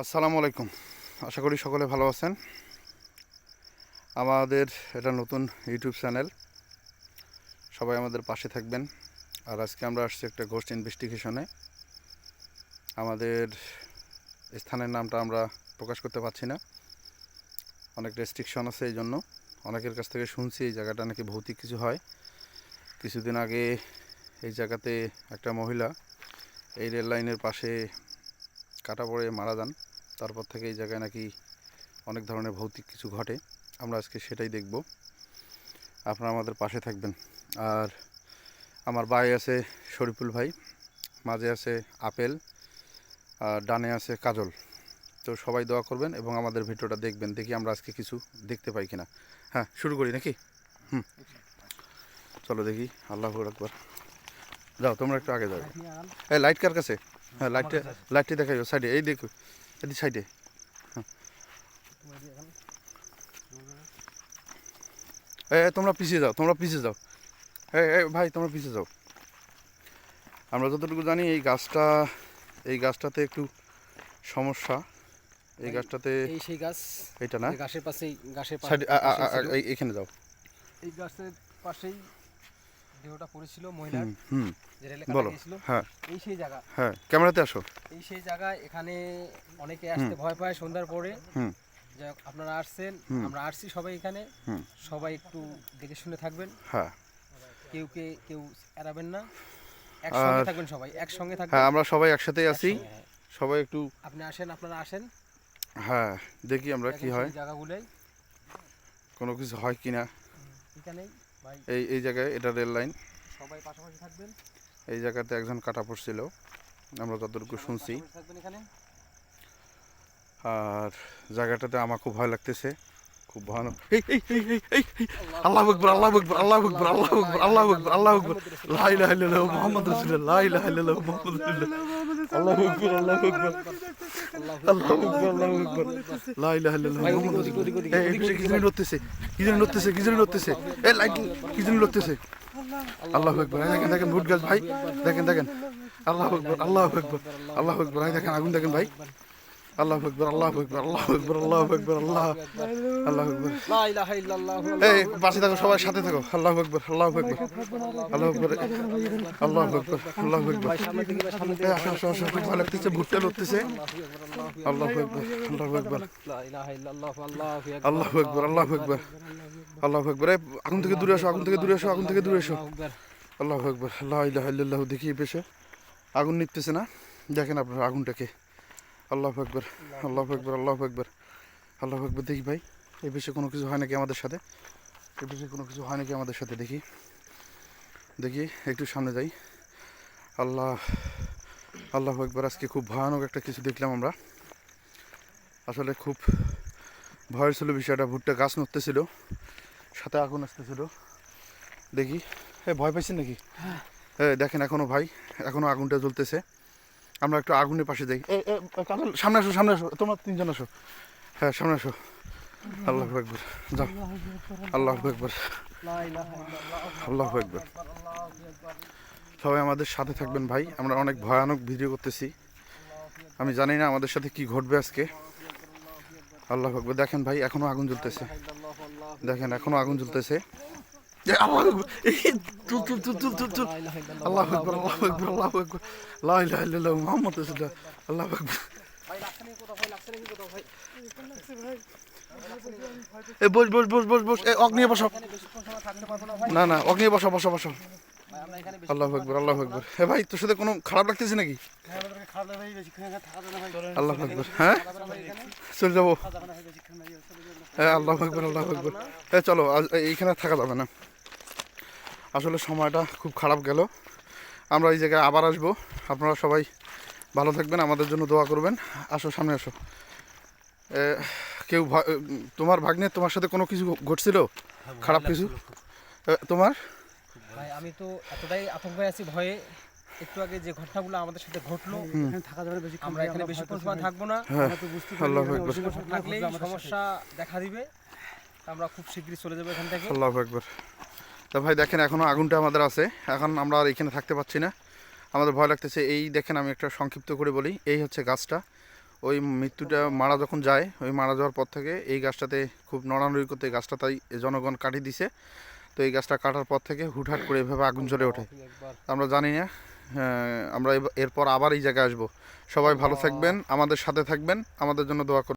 আসসালামু আলাইকুম। আশা করি সকলে ভালো আছেন। আমাদের এটা নতুন ইউটিউব চ্যানেল। সবাই আমাদের পাশে থাকবেন। আর আজকে আমরা আসছি একটা ঘোস্ট ইনভেস্টিগেশনে আমাদের স্থানের নামটা আমরা প্রকাশ করতে পারছি না। অনেক রেস্ট্রিকশন আছে এই জন্য অনেকের কাছ থেকে শুনছি এই জায়গাটা নাকি ভৌতিক কিছু হয়। কিছুদিন আগে এই জায়গাতে একটা মহিলা এই রেল লাইনের পাশে কাটা পড়ে মারা যান। তারপর থেকে এই জায়গায় নাকি অনেক ধরনের ভৌতিক কিছু ঘটে। আমরা আজকে সেটাই দেখব। আপনারা আমাদের পাশে থাকবেন। আর আমার ভাই আছে শরীফুল ভাই মাঝে আছে আপেল আর ডানে আছে কাজল। তো সবাই দোয়া করবেন এবং আমাদের ভিডিওটা দেখবেন দেখি আমরা আজকে কিছু দেখতে পাই কিনা। হ্যাঁ শুরু করি নাকি? হুম। চলো দেখি আল্লাহ আকবর। যাও তোমরা একটু আগে যাও। এই লাইট কার কাছে? হ্যাঁ লাইটটা লাইটটি দেখাই সাইডে এই দেখো সাইডে। এ এ, তোমরা পিছিয়ে যাও তোমরা পিছিয়ে যাও। ভাই তোমরা পিছিয়ে যাও। আমরা যতটুকু জানি এই গাছটা এই গাছটাতে একটু সমস্যা। এই গাছটাতে এই সেই গাছ এটা না? গাছের পাশেই গাছের পা- সাইডে পাশেই ছিল। এখানে যাও। এই গাছের পাশেই দেহটা পড়েছিল মহিলার যে রেলে বলো। হ্যাঁ। এই সেই জায়গা। হ্যাঁ ক্যামেরাতে আসো। এই সেই জায়গায় এখানে অনেকে আসতে ভয় পায় সন্ধ্যার পরে। হুম। যাই হোক, আপনারা আসছেন আমরা আসছি সবাই এখানে। সবাই একটু দেখে শুনে থাকবেন। হ্যাঁ। কেউ কে কেউ এড়াবেন না। একসঙ্গে থাকবেন সবাই একসঙ্গে থাকবেন। হ্যাঁ আমরা সবাই একসাথেই আছি। হ্যাঁ। সবাই একটু আপনি আসেন আপনারা আসেন। হ্যাঁ দেখি আমরা কি হয়। জায়গাগুলোই কোনো কিছু হয় কিনা। এখানেই। এই এই জায়গায় এটা রেল লাইন। সবাই পাশাপাশি থাকবেন। এই জায়গাতে একজন কাটা পড়ছিল। আমরা যতটুকু শুনছি। আর জায়গাটাতে আমার খুব ভয় লাগতেছে। খুব ভয়ানক আল্লাহ আকবর আল্লাহ আকবর আল্লাহ আকবর আল্লাহ আকবর আল্লাহ আকবর আল্লাহ আকবর লা ইলাহা ইল্লাল্লাহ মুহাম্মাদুর রাসূলুল্লাহ লা ইলাহা ইল্লাল্লাহ মুহাম্মাদুর রাসূলুল্লাহ আল্লাহু আকবর আল্লাহু আকবর আল্লাহু আকবর আল্লাহু আকবর লা ইলাহা ইল্লাল্লাহ ভাই, ওদিকে, মুহাম্মাদুর ওদিকে, ওদিকে, ওদিকে, এই, এই, ওদিকে, কি জানি নড়তেছে কি জানি নড়তেছে কি জানি নড়তেছে এই লাইট কি জানি নড়তেছে আল্লাহু আকবর দেখেন দেখেন ভুট গাছ ভাই দেখেন দেখেন আল্লাহু আকবর আল্লাহু আকবর আল্লাহু আকবর দেখেন আগুন দেখেন ভাই আল্লাহু আকবর আল্লাহু আকবর আল্লাহু আকবর আল্লাহু আকবর আল্লাহ আল্লাহু আকবর এই পাশে থাকো সবাই সাথে থাকো আল্লাহু আকবর আল্লাহু আকবর আল্লাহু আকবর আল্লাহু আকবর আল্লাহু আকবর আসো আসো আসো খুব ভালো লাগতেছে ভুট্টা লড়তেছে আল্লাহু আকবর আল্লাহু আকবর আল্লাহু আকবার আল্লাহু আকবর আল্লাহু আকবর আগুন থেকে দূরে আসো আগুন থেকে দূরে আসো আগুন থেকে দূরে আসো আল্লাহু আকবার আল্লাহু ইলাহা ইল্লাল্লাহ দেখি এই পেশে আগুন নিতেছে না দেখেন আপনারা আগুনটাকে আল্লাহু আকবর আল্লাহু আকবর আল্লাহু আকবর। আল্লাহু আকবর দেখি ভাই এই পেশে কোনো কিছু হয় নাকি আমাদের সাথে? এই পেশে কোনো কিছু হয় নাকি আমাদের সাথে? দেখি দেখি একটু সামনে যাই। আল্লাহ আল্লাহু আকবর আজকে খুব ভয়ানক একটা কিছু দেখলাম আমরা। আসলে খুব ভয়ের ছিল বিষয়টা ভুট্টা গাছ নড়তেছিল সাথে আগুন আসতেছিল। দেখি এ ভয় পাইছেন নাকি? হ্যাঁ। দেখেন এখনও ভাই এখনও আগুনটা জ্বলতেছে। আমরা একটু আগুনের পাশে যাই কাজল সামনে আসো সামনে আসো। তোমরা তিনজন আসো। হ্যাঁ সামনে আসো। আল্লাহ একবার যাও। আল্লাহ একবার আল্লাহ একবার সবাই আমাদের সাথে থাকবেন ভাই। আমরা অনেক ভয়ানক ভিডিও করতেছি। আমি জানি না আমাদের সাথে কি ঘটবে আজকে। আল্লাহ একবার দেখেন ভাই এখনও আগুন জ্বলতেছে। দেখেন এখনও আগুন জ্বলতেছে। আল্লাহ আকবার। আল্লাহ আকবর আল্লাহ আকবর আকবর মুহাম্মদ আকবর এ বস বস বস বস বস এ অগ্নি বসো না না অগ্নি বসো বসো বসো আল্লাহ আকবর আল্লাহ আকবর ভাই তোর সাথে কোনো খারাপ লাগতেছে নাকি? হ্যাঁ? আল্লাহ আকবর হ্যাঁ চলে যাব। হ্যাঁ আল্লাহ আকবর আল্লাহ আকবর এ চলো আজ এইখানে থাকা যাবে না। আসলে সময়টা খুব খারাপ গেল। আমরা এই জায়গায় আবার আসব। আপনারা সবাই ভালো থাকবেন আমাদের জন্য দোয়া করবেন। আসো সামনে আসো। কেউ তোমার ভাগ্নে তোমার সাথে কোনো কিছু ঘটছিল? খারাপ কিছু? তোমার? ভাই আমি তো এতটাই আতঙ্কে আছি ভয়ে একটু আগে যে ঘটনাগুলো আমাদের সাথে ঘটলো থাকা যাবে বেশি আমরা এখানে বেশিক্ষণ সময় থাকব না। হ্যাঁ আল্লাহ আকবর থাকলেই সমস্যা দেখা দিবে। আমরা খুব শীঘ্রই চলে যাব এখান থেকে। আল্লাহ একবার। তা ভাই দেখেন এখনও আগুনটা আমাদের আছে। এখন আমরা আর এখানে থাকতে পারছি না। আমাদের ভয় লাগতেছে, এই দেখেন আমি একটা সংক্ষিপ্ত করে বলি, এই হচ্ছে গাছটা। ওই মৃত্যুটা মারা যখন যায়, ওই মারা যাওয়ার পর থেকে এই গাছটাতে খুব নড়ানড়ি করতে গাছটা তাই জনগণ কাটি দিছে। তো এই গাছটা কাটার পর থেকে হুটহাট করে এভাবে আগুন জ্বলে ওঠে। আমরা জানি না আমরা এরপর আবার এই জায়গায় আসব। সবাই ভালো থাকবেন, আমাদের সাথে থাকবেন, আমাদের জন্য দোয়া